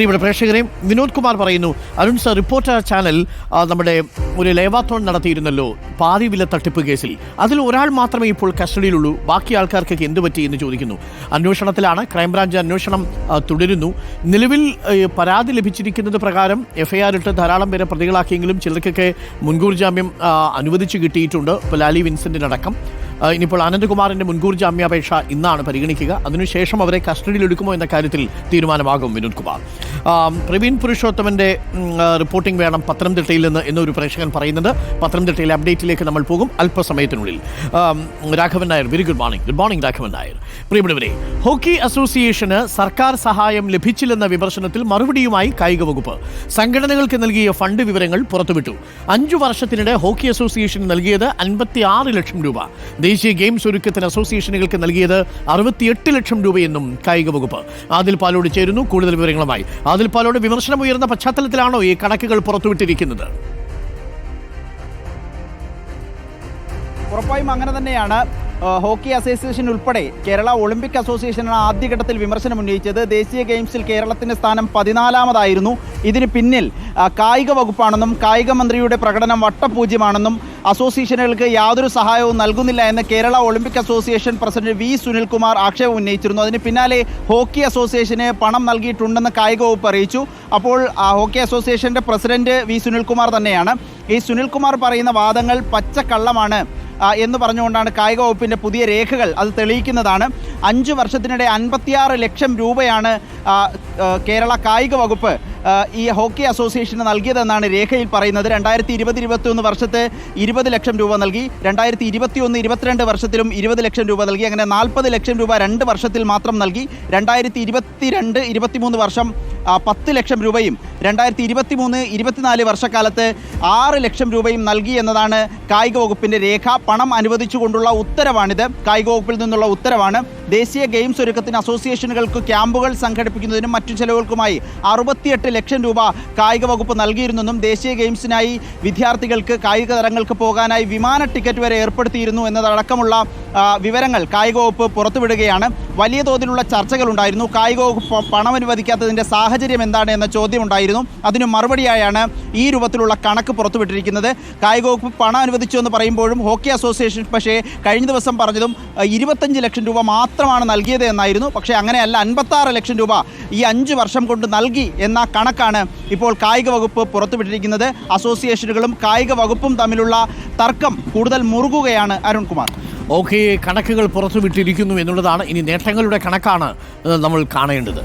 പ്രിയപ്പെട്ട പ്രേക്ഷകരെ വിനോദ് കുമാർ പറയുന്നു അരുൺ സർ റിപ്പോർട്ടർ ചാനൽ നമ്മുടെ ഒരു ലേവാത്തോൺ നടത്തിയിരുന്നല്ലോ പാതി വില തട്ടിപ്പ് കേസിൽ. അതിൽ ഒരാൾ മാത്രമേ ഇപ്പോൾ കസ്റ്റഡിയിലുള്ളൂ ബാക്കി ആൾക്കാർക്കൊക്കെ എന്ത് പറ്റി എന്ന് ചോദിക്കുന്നു. അന്വേഷണത്തിലാണ് ക്രൈംബ്രാഞ്ച് അന്വേഷണം തുടരുന്നു. നിലവിൽ പരാതി ലഭിച്ചിരിക്കുന്നത് പ്രകാരം എഫ്ഐആർ ഇട്ട് ധാരാളം പേരെ പ്രതികളാക്കിയെങ്കിലും ചിലർക്കൊക്കെ മുൻകൂർ ജാമ്യം അനുവദിച്ച് കിട്ടിയിട്ടുണ്ട്. ഇപ്പോൾ ലാലി വിൻസെന്റിനടക്കം. ആ, ഇനിയിപ്പോൾ അനന്ത്കുമാറിന്റെ മുൻകൂർ ജാമ്യാപേക്ഷ ഇന്നാണ് പരിഗണിക്കുക. അതിനുശേഷം അവരെ കസ്റ്റഡിയിൽ എടുക്കുമോ എന്ന കാര്യത്തിൽ തീരുമാനമാകും വിനോദ് കുമാർ പ്രവീൺ പുരുഷോത്തമന്റെ റിപ്പോർട്ടിംഗ് വേണം പത്തനംതിട്ടയിൽ നിന്ന് എന്നൊരു പ്രേക്ഷകൻ പറയുന്നുണ്ട്. പത്തനംതിട്ടയിലെ അപ്ഡേറ്റിലേക്ക് നമ്മൾ പോകും അല്പസമയത്തിനുള്ളിൽ. Raghavan Nair very good morning good morning Raghavan Nair. പ്രിയപ്പെട്ടവരെ ഹോക്കി അസോസിയേഷന് സർക്കാർ സഹായം ലഭിച്ചില്ലെന്ന വിമർശനത്തിൽ മറുപടിയുമായി കായിക വകുപ്പ്. സംഘടനകൾക്ക് നൽകിയ ഫണ്ട് വിവരങ്ങൾ പുറത്തുവിട്ടു. അഞ്ചു വർഷത്തിനിടെ ഹോക്കി അസോസിയേഷൻ നൽകിയത് അൻപത്തി ലക്ഷം രൂപ. ദേശീയ ഗെയിംസ് ഒരുക്കത്തിന് അസോസിയേഷനുകൾക്ക് നൽകിയത് അറുപത്തിയെട്ട് ലക്ഷം രൂപയെന്നും കായിക വകുപ്പ്. ആദിൽ പാലോട് ചേരുന്നു. കൂടുതൽ വിവരങ്ങളുമായി ആദിൽ പാലോട്. വിമർശനം ഉയർന്ന പശ്ചാത്തലത്തിലാണോ ഈ കണക്കുകൾ പുറത്തുവിട്ടിരിക്കുന്നത്? ഉറപ്പായും അങ്ങനെ തന്നെയാണ്. ഹോക്കി അസോസിയേഷൻ ഉൾപ്പെടെ കേരള ഒളിമ്പിക് അസോസിയേഷനാണ് ആദ്യഘട്ടത്തിൽ വിമർശനം ഉന്നയിച്ചത്. ദേശീയ ഗെയിംസിൽ കേരളത്തിന്റെ സ്ഥാനം പതിനാലാമതായിരുന്നു. ഇതിന് പിന്നിൽ കായിക വകുപ്പാണെന്നും കായിക മന്ത്രിയുടെ പ്രകടനം വട്ടപൂജ്യമാണെന്നും അസോസിയേഷനുകൾക്ക് യാതൊരു സഹായവും നൽകുന്നില്ല എന്ന് Kerala Olympic Association president V Sunilkumar ആക്ഷേപം ഉന്നയിച്ചിരുന്നു. അതിന് പിന്നാലെ ഹോക്കി അസോസിയേഷന് പണം നൽകിയിട്ടുണ്ടെന്ന് കായിക വകുപ്പ് അറിയിച്ചു. അപ്പോൾ ഹോക്കി അസോസിയേഷന്റെ പ്രസിഡന്റ് വി സുനിൽകുമാർ തന്നെയാണ്. ഈ സുനിൽകുമാർ പറയുന്ന വാദങ്ങൾ പച്ചക്കള്ളമാണ് എന്ന് പറഞ്ഞുകൊണ്ടാണ് കായിക വകുപ്പിന്റെ പുതിയ രേഖകൾ അത് തെളിയിക്കുന്നതാണ്. അഞ്ച് വർഷത്തിനിടെ അൻപത്തിയാറ് ലക്ഷം രൂപയാണ് കേരള കായിക വകുപ്പ് ഈ ഹോക്കി അസോസിയേഷന് നൽകിയതെന്നാണ് രേഖയിൽ പറയുന്നത്. രണ്ടായിരത്തി ഇരുപത് ഇരുപത്തിയൊന്ന് വർഷത്തെ ഇരുപത് ലക്ഷം രൂപ നൽകി. രണ്ടായിരത്തി ഇരുപത്തിയൊന്ന് ഇരുപത്തിരണ്ട് വർഷത്തിലും ഇരുപത് ലക്ഷം രൂപ നൽകി. അങ്ങനെ നാൽപ്പത് ലക്ഷം രൂപ രണ്ട് വർഷത്തിൽ മാത്രം നൽകി. രണ്ടായിരത്തി ഇരുപത്തിരണ്ട് ഇരുപത്തിമൂന്ന് വർഷം പത്ത് ലക്ഷം രൂപയും രണ്ടായിരത്തി ഇരുപത്തി മൂന്ന് ഇരുപത്തിനാല് വർഷക്കാലത്ത് ആറ് ലക്ഷം രൂപയും നൽകി എന്നതാണ് കായിക വകുപ്പിന്റെ രേഖ. പണം അനുവദിച്ചുകൊണ്ടുള്ള ഉത്തരവാണിത്. കായിക വകുപ്പിൽ നിന്നുള്ള ഉത്തരവാണ്. ദേശീയ ഗെയിംസ് ഒരുക്കത്തിന് അസോസിയേഷനുകൾക്ക് ക്യാമ്പുകൾ സംഘടിപ്പിക്കുന്നതിനും മറ്റു ചെലവുകൾക്കുമായി അറുപത്തിയെട്ട് ലക്ഷം രൂപ കായിക വകുപ്പ് നൽകിയിരുന്നെന്നും ദേശീയ ഗെയിംസിനായി വിദ്യാർത്ഥികൾക്ക് കായിക തരങ്ങൾക്ക് പോകാനായി വിമാന ടിക്കറ്റ് വരെ ഏർപ്പെടുത്തിയിരുന്നു എന്നതടക്കമുള്ള വിവരങ്ങൾ കായിക വകുപ്പ് പുറത്തുവിടുകയാണ്. വലിയ തോതിലുള്ള ചർച്ചകളുണ്ടായിരുന്നു. കായിക വകുപ്പ് പണം അനുവദിക്കാത്തതിന്റെ സാഹചര്യം എന്താണ് എന്ന ചോദ്യം ഉണ്ടായിരുന്നു അതിന് മറുപടിയായാണ് ഈ രൂപത്തിലുള്ള കണക്ക് പുറത്തുവിട്ടിരിക്കുന്നത്. കായിക വകുപ്പ് പണം അനുവദിച്ചു എന്ന് പറയുമ്പോഴും ഹോക്കി അസോസിയേഷൻ പക്ഷേ കഴിഞ്ഞ ദിവസം പറഞ്ഞതും ഇരുപത്തഞ്ച് ലക്ഷം രൂപ മാത്രമാണ് നൽകിയത് എന്നായിരുന്നു. പക്ഷേ അങ്ങനെയല്ല അൻപത്താറ് ലക്ഷം രൂപ ഈ അഞ്ച് വർഷം കൊണ്ട് നൽകി എന്ന കണക്കാണ് ഇപ്പോൾ കായിക വകുപ്പ് പുറത്തുവിട്ടിരിക്കുന്നത്. അസോസിയേഷനുകളും കായിക വകുപ്പും തമ്മിലുള്ള തർക്കം കൂടുതൽ മുറുകുകയാണ് അരുൺകുമാർ. ഓക്കെ കണക്കുകൾ പുറത്തുവിട്ടിരിക്കുന്നു എന്നുള്ളതാണ് ഇനി നേട്ടങ്ങളുടെ കണക്കാണ് നമ്മൾ കാണേണ്ടത്.